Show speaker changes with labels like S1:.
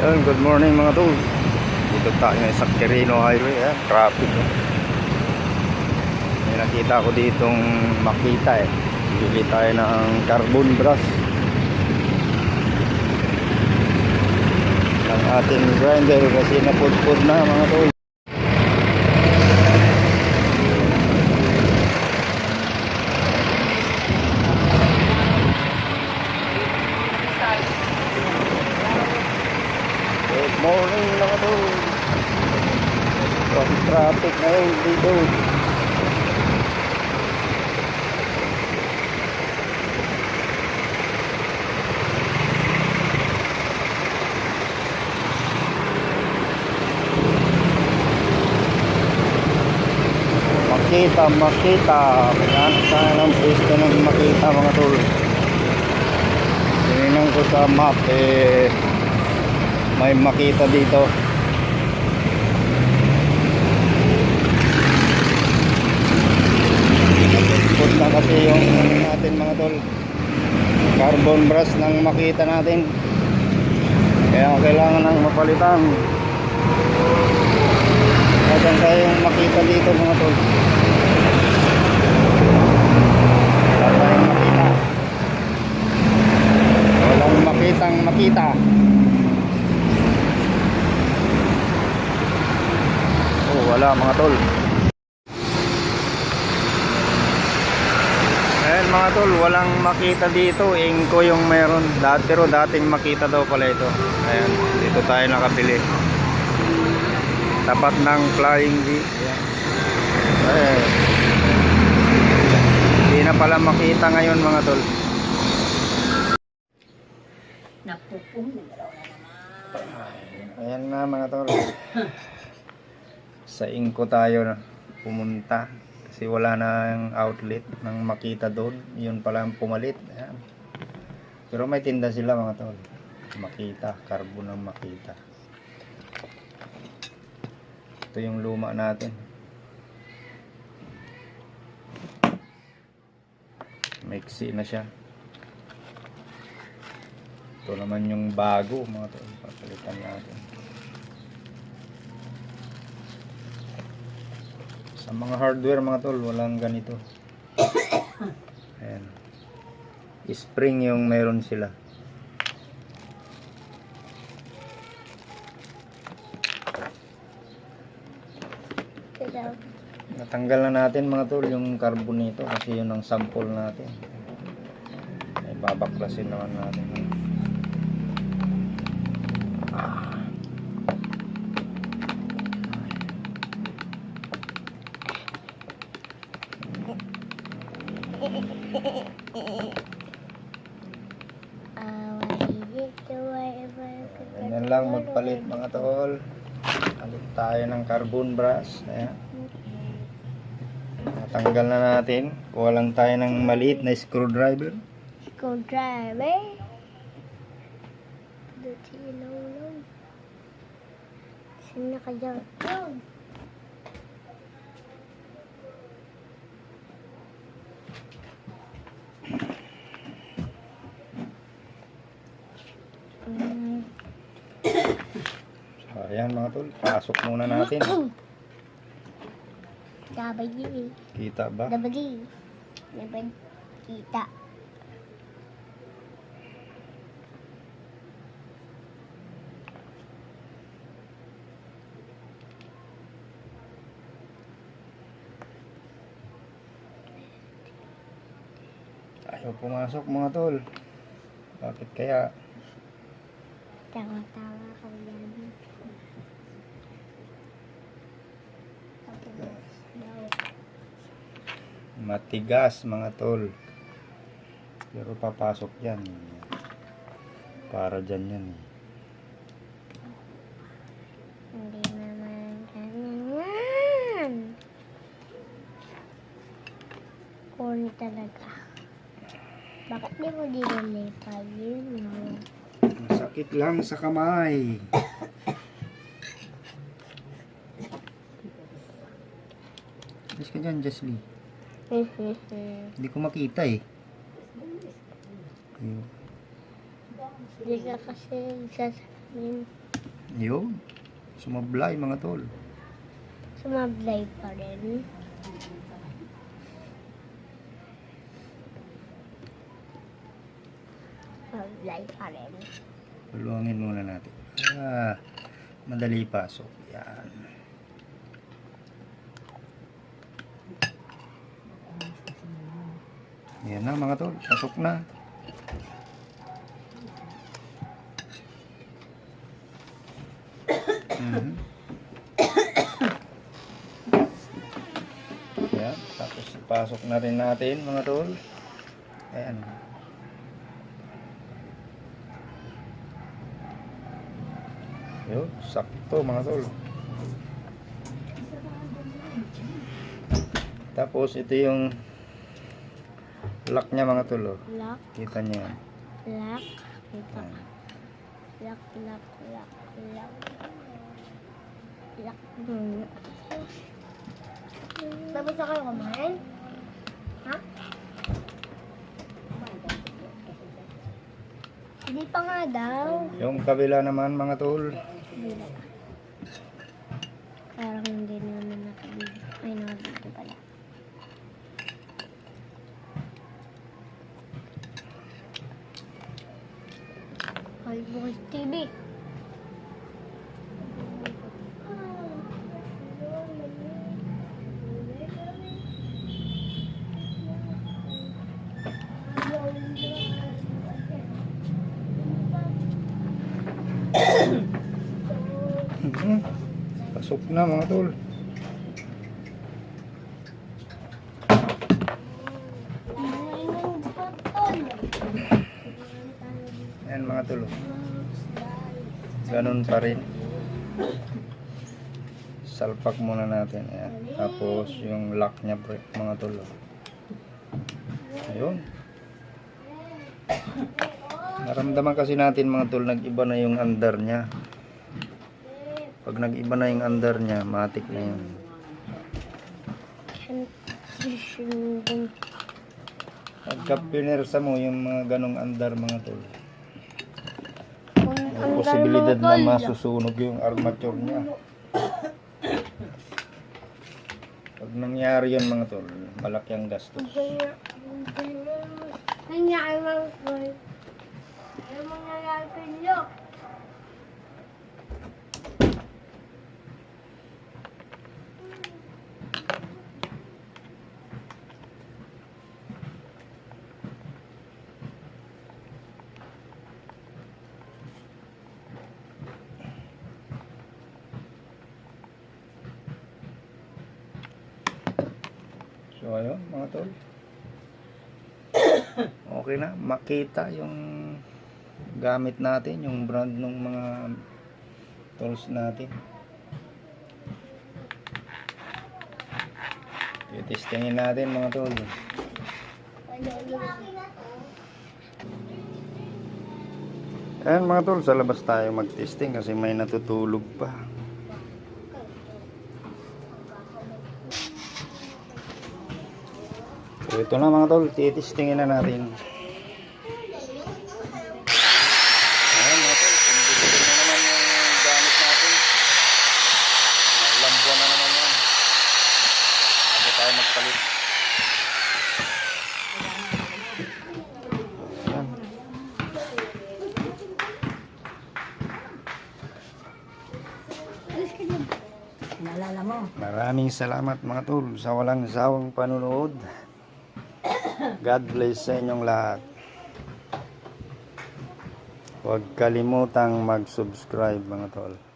S1: Yan, good morning mga tol. Dito tayo ngayon sa Quirino Highway. Yan, traffic. Oh. May nakita ko ditong makita eh. Bili tayo ng carbon brush. Ang ating grinder kasi napudpud na mga tol. Good morning mga tol. Ang traffic ngayon dito. Makita, makita. Kailangan tayo ng pwesto ng makita mga tol. Tinignan ko sa map eh may makita dito. Naputput na kasi yung natin mga tol. Carbon brush ng makita natin. Kaya kailangan ng mapalitan. Asan tayong makita dito mga tol? Wala tayong makita. Walang makitang makita. Oh, wala mga tol. Ayan mga tol, walang makita dito. Ingko yung meron. Dati pero dating makita daw pala ito. Ayan, dito tayo nakabili. Tapat ng Flying V. Ayan. Hindi na pala makita ngayon mga tol. Ayan na mga tol. Sa Ingko tayo pumunta. Kasi wala nang outlet ng makita doon. Yun pala ang pumalit. Ayan. Pero may tinda sila mga tol. Makita. Carbon ng makita. Ito yung luma natin. Maiksi na siya. Ito naman yung bago mga tol. Papalitan natin. Sa mga hardware mga tol, walang ganito. Ayan. Spring yung meron sila. Natanggal na natin mga tol yung carbon nito kasi yun ang sample natin. Ay babaklasin naman natin. Ganyan lang magpalit mga tol. Palit tayo ng carbon brush. Ayan. Natanggal na natin. Kuha lang tayo ng maliit na screwdriver.
S2: Screwdriver. Dito ilaw lang. Saan nakadyan? Mm,
S1: So, ayan mga tol. Pasok muna natin.
S2: Dabadi.
S1: Kita ba?
S2: Dabadi. Dabad. Kita.
S1: Ayaw pumasok mga tol. Bakit kaya?
S2: Tawa-tawa ka yan.
S1: Matigas mga tol. Pero papasok yan. Para dyan yan. eh.
S2: Hindi naman ganyan. Corny talaga. Bakit di mo dinalipa yun?
S1: Masakit lang sa kamay. Alis ka dyan, Jasly. Hindi ko makita eh. Ayun.
S2: Hindi ka kasi sa Yun.
S1: Yun. Sumablay mga tol.
S2: Sumablay pa rin. Sumablay pa rin.
S1: Tulungin muna natin. Ah, madali pasok. Yan. Yan na mga tol. Pasok na. Mhm. Yan. Tapos pasok na rin natin mga tol. Ayan. Yun, sakto mga tol. Tapos ito yung lock niya mga tol. oh.
S2: Lock,
S1: Kita niyo yan.
S2: lock. Ito. Lock, lock, lock, lock. Lock muna. Tapos na kayo kumain? Ha? Hindi pa nga daw.
S1: Yung kabila naman mga tol.
S2: Na. Parang hindi naman nakabili. Ay, nakabili pala. Ay, bukas TV.
S1: Mhm. Pasok na mga tol. Ganun pa rin. Salpak muna natin. Ayan. Tapos yung lock pre, mga tol. oh. Ayun. Naramdaman kasi natin mga tol, nag-iba na yung under niya. Pag nag-iba na yung under niya, matik na yun. Pagka pinersa mo yung mga ganong andar mga tol, may posibilidad na masusunog yung armature niya. Pag nangyari yun mga tol, malaki ang gastos.
S2: Nangyari mga koy. Ano mangyayari sa inyo?
S1: So ayun mga tol. Okay na, makita yung gamit natin, yung brand ng mga tools natin. Titistingin natin mga tol. Ayan mga tol, sa labas tayo mag-testing kasi may natutulog pa. So ito na mga tol, titistingin na natin. Ayan mga tol, kumbitin na naman yung gamit natin. Ilang buwan na naman yan. Bago tayo magpalit. Ayan.
S3: Naalala mo?
S1: Maraming salamat mga tol sa walang sawang panunood. God bless sa inyong lahat. Huwag kalimutang mag-subscribe mga tol.